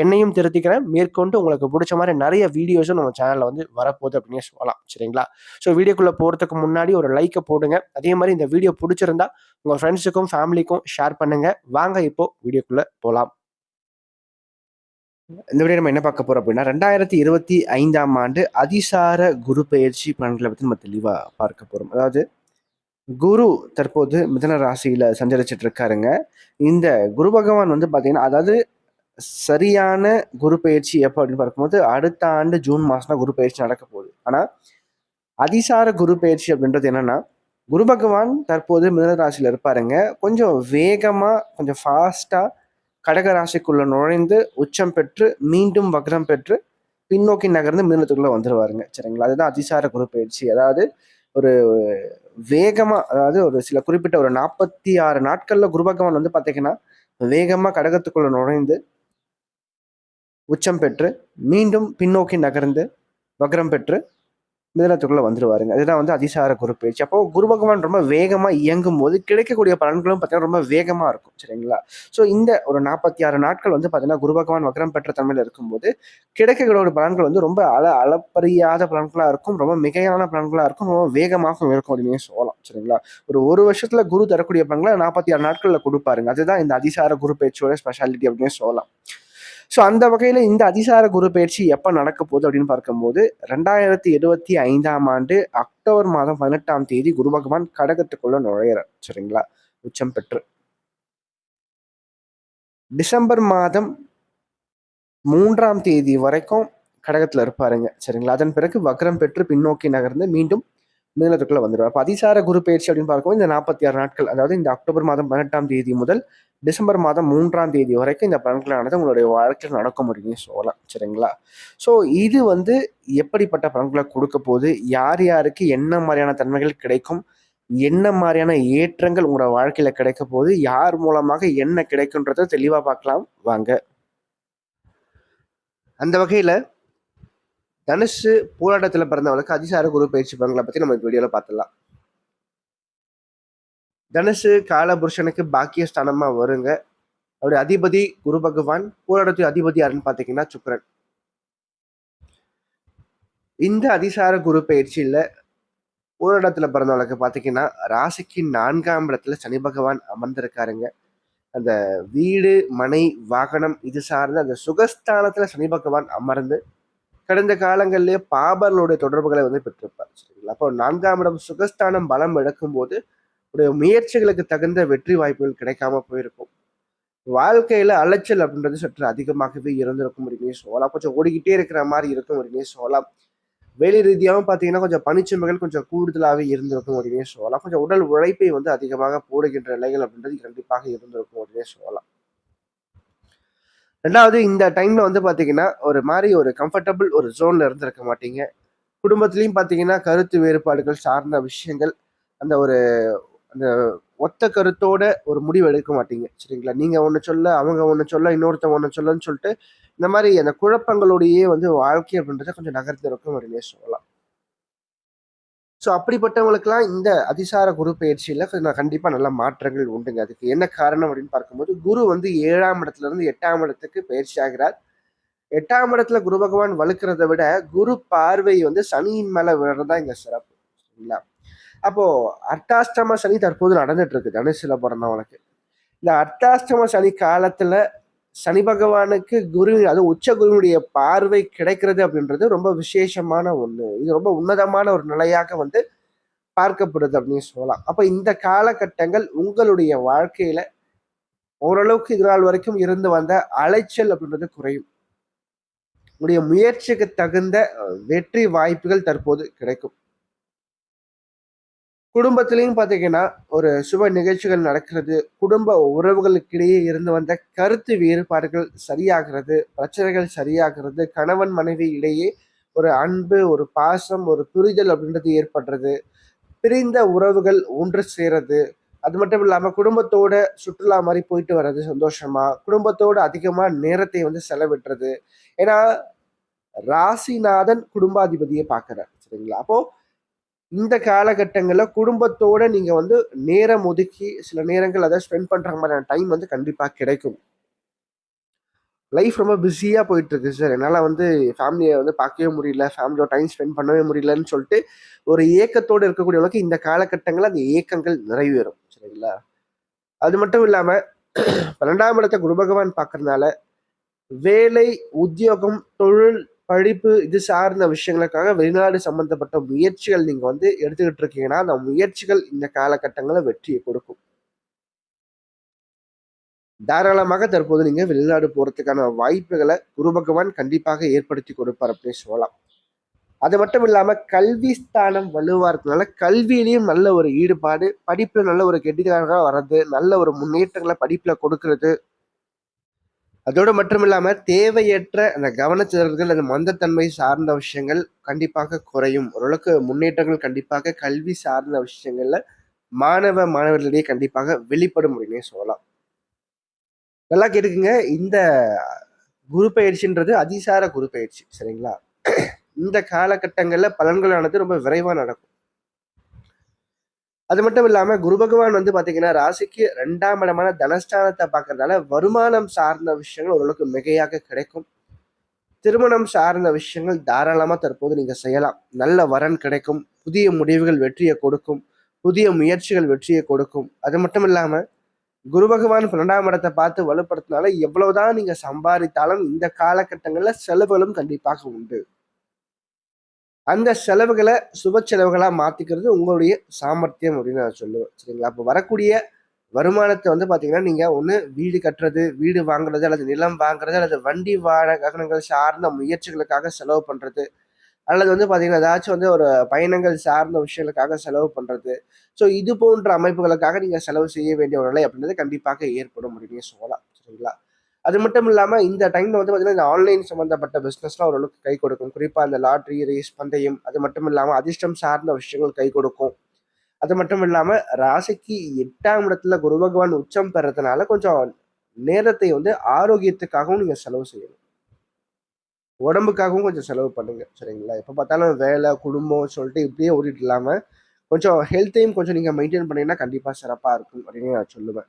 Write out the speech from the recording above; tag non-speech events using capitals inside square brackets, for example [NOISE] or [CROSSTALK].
என்னையும் திருத்திக்கிறேன். மேற்கொண்டு உங்களுக்கு பிடிச்ச மாதிரி நிறைய வீடியோஸும் நம்ம சேனலில் வந்து வரப்போகுது அப்படின்னு சொல்லலாம். சரிங்களா? ஸோ வீடியோக்குள்ளே போகிறதுக்கு முன்னாடி ஒரு லைக்கை போடுங்க. அதே மாதிரி இந்த வீடியோ பிடிச்சிருந்தா உங்கள் ஃப்ரெண்ட்ஸுக்கும் ஃபேமிலிக்கும் ஷேர் பண்ணுங்கள் வாங்க இப்போ வீடியோக்குள்ளே போகலாம் இந்த வீடியோ நம்ம என்ன பார்க்க போகிறோம் அப்படின்னா ரெண்டாயிரத்தி இருபத்தி ஐந்தாம் ஆண்டு அதிசார குரு பெயர்ச்சி பலன்களை பற்றி நம்ம தெளிவாக பார்க்க போகிறோம் அதாவது குரு தற்போது மிதன ராசியில் சஞ்சரிச்சிட்டு இருக்காருங்க. இந்த குரு பகவான் வந்து பார்த்தீங்கன்னா அதாவது சரியான குரு பயிற்சி எப்போ அப்படின்னு பார்க்கும்போது அடுத்த ஆண்டு ஜூன் மாதம் குரு பயிற்சி நடக்க போகுது. ஆனால் அதிசார குரு பயிற்சி அப்படின்றது என்னன்னா குரு பகவான் தற்போது மிதனராசியில் இருப்பாருங்க. கொஞ்சம் வேகமாக கொஞ்சம் ஃபாஸ்ட்டாக கடக ராசிக்குள்ளே நுழைந்து உச்சம் பெற்று மீண்டும் வக்ரம் பெற்று பின்னோக்கி நகர்ந்து மிதனத்துக்குள்ளே வந்துருவாருங்க. சரிங்களா? அதுதான் அதிசார குரு பயிற்சி. அதாவது ஒரு வேகமாக அதாவது ஒரு சில குறிப்பிட்ட ஒரு நாற்பத்தி ஆறு நாட்களில் குரு பகவான் வந்து பார்த்தீங்கன்னா வேகமாக கடகத்துக்குள்ளே நுழைந்து உச்சம் பெற்று மீண்டும் பின்னோக்கி நகர்ந்து வக்ரம் பெற்று மிதனத்துக்குள்ள வந்துருவாருங்க அதுதான் வந்து அதிசார குரு பயிற்சி. அப்போ குரு பகவான் ரொம்ப வேகமா இயங்கும் போது கிடைக்கக்கூடிய பலன்களும் பார்த்தீங்கன்னா ரொம்ப வேகமா இருக்கும் சரிங்களா? ஸோ இந்த ஒரு நாற்பத்தி ஆறு நாட்கள் வந்து பார்த்தீங்கன்னா குரு பகவான் வக்ரம் பெற்ற தன்மையில் இருக்கும்போது கிடைக்கக்கூடிய பலன்கள் வந்து ரொம்ப அள அளப்பறியாத பலன்களா இருக்கும் ரொம்ப மிகையான பலன்களா இருக்கும் ரொம்ப வேகமாகவும் இருக்கும் அப்படின்னு சொல்லலாம் சரிங்களா? ஒரு ஒரு வருஷத்துல குரு தரக்கூடிய பலன்களை நாற்பத்தி ஆறு நாட்கள்ல கொடுப்பாருங்க. அதுதான் இந்த அதிசார குரு பயிற்சியோட ஸ்பெஷாலிட்டி அப்படின்னு சொல்லலாம். ஸோ அந்த வகையில் இந்த அதிசார குரு பயிற்சி எப்போ நடக்க போகுது அப்படின்னு பார்க்கும்போது ரெண்டாயிரத்தி இருபத்தி ஐந்தாம் ஆண்டு அக்டோபர் மாதம் பதினெட்டாம் தேதி குரு பகவான் கடகத்துக்குள்ள நுழையிறார். சரிங்களா? உச்சம் பெற்று. டிசம்பர் மாதம் மூன்றாம் தேதி வரைக்கும் கடகத்தில் இருப்பாருங்க. சரிங்களா? அதன் பிறகு வக்ரம் பெற்று பின்னோக்கி நகர்ந்து மீண்டும் மிதனத்துக்குள்ள வந்துடுவார் அப்போ அதிசார குரு பயிற்சி அப்படின்னு பார்க்கும்போது இந்த நாற்பத்தி ஆறு நாட்கள் அதாவது இந்த அக்டோபர் மாதம் பதினெட்டாம் தேதி முதல் டிசம்பர் மாதம் மூன்றாம் தேதி வரைக்கும் இந்த பலன்களானது உங்களுடைய வாழ்க்கையில் நடக்க முடியும்னு சொல்லலாம். சரிங்களா? ஸோ இது வந்து எப்படிப்பட்ட பலன்களை கொடுக்க போது யார் யாருக்கு என்ன மாதிரியான தன்மைகள் கிடைக்கும்? என்ன மாதிரியான ஏற்றங்கள் உங்களோட வாழ்க்கையில கிடைக்க போகுது? யார் மூலமாக என்ன கிடைக்குன்றதை தெளிவாக பார்க்கலாம். வாங்க. அந்த வகையில் தனுசு போராட்டத்தில் பிறந்தவங்களுக்கு அதிசார குரு பயிற்சி பலன்களை பற்றி நம்ம வீடியோவில் பார்த்துடலாம். தனுஷு காலபுருஷனுக்கு பாக்கிய ஸ்தானமா வருங்க. அவருடைய அதிபதி குரு பகவான் போராட்டத்தின் அதிபதி யாருன்னு பார்த்தீங்கன்னா சுக்கிரன். இந்த அதிசார குரு பயிற்சியில போராட்டத்துல பிறந்தவங்களுக்கு பார்த்தீங்கன்னா ராசிக்கு நான்காம் இடத்துல சனி பகவான் அமர்ந்திருக்காருங்க. அந்த வீடு மனை வாகனம் இது சார்ந்த அந்த சுகஸ்தானத்துல சனி பகவான் அமர்ந்து கடந்த காலங்களிலே பாபர்களுடைய தொடர்புகளை வந்து பெற்றிருப்பார் சரிங்களா? அப்போ நான்காம் இடம் சுகஸ்தானம் பலம் எடுக்கும்போது உடைய முயற்சிகளுக்கு தகுந்த வெற்றி வாய்ப்புகள் கிடைக்காம போயிருக்கும். வாழ்க்கையில அலைச்சல் அப்படின்றது சற்று அதிகமாகவே இருந்திருக்கும் அப்படின்னே சொல்லலாம். கொஞ்சம் ஓடிக்கிட்டே இருக்கிற மாதிரி இருக்கும் அப்படின்னே சொல்லலாம். வேலை ரீதியாகவும் பார்த்தீங்கன்னா கொஞ்சம் பனிச்சுமைகள் கொஞ்சம் கூடுதலாகவே இருந்திருக்கும் அப்படின்னே சொல்லலாம். கொஞ்சம் உடல் உழைப்பை வந்து அதிகமாக போடுகின்ற நிலைகள் அப்படின்றது கண்டிப்பாக இருந்திருக்கும் அப்படின்னே சொல்லலாம். ரெண்டாவது இந்த டைம்ல வந்து பார்த்தீங்கன்னா ஒரு மாதிரி ஒரு கம்ஃபர்டபுள் ஒரு ஜோன்ல இருந்திருக்க மாட்டீங்க. குடும்பத்துலேயும் பார்த்தீங்கன்னா கருத்து வேறுபாடுகள் சார்ந்த விஷயங்கள் அந்த ஒரு அந்த ஒத்த கருத்தோட ஒரு முடிவு எடுக்க மாட்டீங்க. சரிங்களா? நீங்கள் ஒன்று சொல்ல அவங்க ஒன்று சொல்ல இன்னொருத்த ஒன்று சொல்லன்னு சொல்லிட்டு இந்த மாதிரி அந்த குழப்பங்களோடையே வந்து வாழ்க்கை அப்படின்றத கொஞ்சம் நகர்ந்து இருக்கும் அப்படின்னே சொல்லலாம். ஸோ அப்படிப்பட்டவங்களுக்கெல்லாம் இந்த அதிசார குரு பயிற்சியில நான் கண்டிப்பாக நல்ல மாற்றங்கள் உண்டுங்க. அதுக்கு என்ன காரணம் அப்படின்னு பார்க்கும்போது குரு வந்து ஏழாம் இடத்துல இருந்து எட்டாம் இடத்துக்கு பயிற்சி ஆகிறார். எட்டாம் இடத்துல குரு பகவான் வலுக்கிறத விட குரு பார்வை வந்து சனியின் மேல விழுறதா இங்க சிறப்பு. சரிங்களா? அப்போ அர்த்தாஷ்டம சனி தற்போது நடந்துட்டு இருக்கு. தனுசுல பிறந்தவனுக்கு இந்த அர்த்தாஷ்டம சனி காலத்துல சனி பகவானுக்கு குரு அது உச்ச குருவினுடைய பார்வை கிடைக்கிறது அப்படின்றது ரொம்ப விசேஷமான ஒண்ணு. இது ரொம்ப உன்னதமான ஒரு நிலையாக வந்து பார்க்கப்படுது அப்படின்னு சொல்லலாம். அப்ப இந்த காலகட்டங்கள் உங்களுடைய வாழ்க்கையில ஓரளவுக்கு இது நாள் வரைக்கும் இருந்து வந்த அலைச்சல் அப்படின்றது குறையும். உங்களுடைய முயற்சிக்கு தகுந்த வெற்றி வாய்ப்புகள் தற்போது கிடைக்கும். குடும்பத்திலையும் பார்த்தீங்கன்னா ஒரு சுப நிகழ்ச்சிகள் நடக்கிறது குடும்ப உறவுகளுக்கிடையே இருந்து வந்த கருத்து வேறுபாடுகள் சரியாகிறது பிரச்சனைகள் சரியாகிறது கணவன் மனைவி இடையே ஒரு அன்பு ஒரு பாசம் ஒரு புரிதல் அப்படின்றது ஏற்படுறது பிரிந்த உறவுகள் ஒன்று சேருறது அது மட்டும் இல்லாமல் குடும்பத்தோட சுற்றுலா மாதிரி போயிட்டு வர்றது சந்தோஷமா, குடும்பத்தோட அதிகமாக நேரத்தை வந்து செலவிடுறது. ஏன்னா, ராசிநாதன் குடும்பாதிபதியை பார்க்குறார். சரிங்களா? அப்போது இந்த காலகட்டங்களில் குடும்பத்தோட நீங்கள் வந்து நேரம் ஒதுக்கி சில நேரங்கள் அதை ஸ்பெண்ட் பண்ணுற மாதிரியான டைம் வந்து கண்டிப்பாக கிடைக்கும். லைஃப் ரொம்ப பிஸியாக போயிட்டுருக்கு சார். என்னால் வந்து ஃபேமிலியை வந்து பார்க்கவே முடியல. ஃபேமிலியோட டைம் ஸ்பெண்ட் பண்ணவே முடியலன்னு சொல்லிட்டு ஒரு ஏக்கத்தோட இருக்கக்கூடியவங்களுக்கு இந்த காலகட்டங்களில் அந்த ஏக்கங்கள் நிறைவேறும். சரிங்களா? அது மட்டும் இல்லாம [CLEARS THROAT] 12ஆம் இடத்த குரு பகவான் வேலை, உத்தியோகம், தொழில், படிப்பு இது சார்ந்த விஷயங்களுக்காக வெளிநாடு சம்பந்தப்பட்ட முயற்சிகள் நீங்க வந்து எடுத்துக்கிட்டு இருக்கீங்கன்னா, அந்த முயற்சிகள் இந்த காலகட்டங்களை வெற்றியை கொடுக்கும். தாராளமாக தற்போது நீங்க வெளிநாடு போறதுக்கான வாய்ப்புகளை குரு பகவான் கண்டிப்பாக ஏற்படுத்தி கொடுப்பார் அப்படின்னு சொல்லலாம். அது மட்டும் இல்லாம கல்வி ஸ்தானம் வலுவா இருக்கனால, கல்வியிலையும் நல்ல ஒரு ஈடுபாடு, படிப்புல நல்ல ஒரு கெட்டிக்காரரா வர்றது, நல்ல ஒரு முன்னேற்றங்களை படிப்புல கொடுக்கறது அதோடு மட்டும் இல்லாமல் தேவையற்ற அந்த கவனச்சிதறல்கள், அந்த மந்தத்தன்மை சார்ந்த விஷயங்கள் கண்டிப்பாக குறையும். ஓரளவுக்கு முன்னேற்றங்கள் கண்டிப்பாக கல்வி சார்ந்த விஷயங்கள்ல மாணவ, மாணவர்களிடையே கண்டிப்பாக வெளிப்படும் அப்படின்னே சொல்லலாம். நல்லா கேட்டுக்குங்க இந்த குரு பயிற்சின்றது அதிசார குரு பயிற்சி சரிங்களா? இந்த காலகட்டங்களில் பலன்களானது ரொம்ப விரைவாக நடக்கும். அது மட்டும் இல்லாமல் குரு பகவான் வந்து பார்த்தீங்கன்னா, ராசிக்கு ரெண்டாம் இடமான தனஸ்தானத்தை பார்க்கறதால, வருமானம் சார்ந்த விஷயங்கள் ஓரளவுக்கு மிகையாக கிடைக்கும். திருமணம் சார்ந்த விஷயங்கள் தாராளமாக தற்போது நீங்கள் செய்யலாம். நல்ல வரன் கிடைக்கும். புதிய முடிவுகள் வெற்றியை கொடுக்கும். புதிய முயற்சிகள் வெற்றியை கொடுக்கும். அது மட்டும் இல்லாமல் குரு பகவான் பன்னெண்டாம் இடத்தை பார்த்து வலுப்படுத்தினால எவ்வளவுதான் நீங்கள் சம்பாதித்தாலும் இந்த காலகட்டங்களில் செலவுகளும் கண்டிப்பாக உண்டு. அந்த செலவுகளை சுப செலவுகளாக மாற்றிக்கிறது உங்களுடைய சாமர்த்தியம் அப்படின்னு நான் சொல்லுவேன். சரிங்களா? அப்போ வரக்கூடிய வருமானத்தை வந்து பார்த்தீங்கன்னா, நீங்கள் ஒன்று வீடு கட்டுறது, வீடு வாங்குறது, அல்லது நிலம் வாங்குறது, அல்லது வண்டி வாகனங்கள் சார்ந்த முயற்சிகளுக்காக செலவு பண்ணுறது அல்லது வந்து பார்த்தீங்கன்னா, ஏதாச்சும் வந்து ஒரு பயணங்கள் சார்ந்த விஷயங்களுக்காக செலவு பண்ணுறது ஸோ இது போன்ற அமைப்புகளுக்காக நீங்கள் செலவு செய்ய வேண்டிய ஒரு நிலை அப்படின்றது கண்டிப்பாக ஏற்படும் அப்படின்னு சொல்லலாம். சரிங்களா? அது மட்டும் இல்லாமல் இந்த டைமில் வந்து பார்த்திங்கன்னா இந்த ஆன்லைன் சம்மந்தப்பட்ட பிஸ்னஸ்லாம் ஓரளவுக்கு கை கொடுக்கும். குறிப்பாக அந்த லாட்ரி ரேஸ், பந்தயம் அது மட்டும் இல்லாமல் அதிர்ஷ்டம் சார்ந்த விஷயங்கள் கை கொடுக்கும். அது மட்டும் இல்லாமல் ராசிக்கு எட்டாம் இடத்துல குரு பகவான் உச்சம் பெறதுனால, கொஞ்சம் நேரத்தை வந்து ஆரோக்கியத்துக்காகவும் நீங்கள் செலவு செய்யணும். உடம்புக்காகவும் கொஞ்சம் செலவு பண்ணுங்க. சரிங்களா? எப்போ பார்த்தாலும் வேலை, குடும்பம் சொல்லிட்டு இப்படியே ஓடிட்டு இல்லாமல் கொஞ்சம் ஹெல்த்தையும் கொஞ்சம் நீங்கள் மெயின்டைன் பண்ணிங்கன்னா கண்டிப்பாக சிறப்பாக இருக்கும் அப்படின்னு நான் சொல்லுவேன்.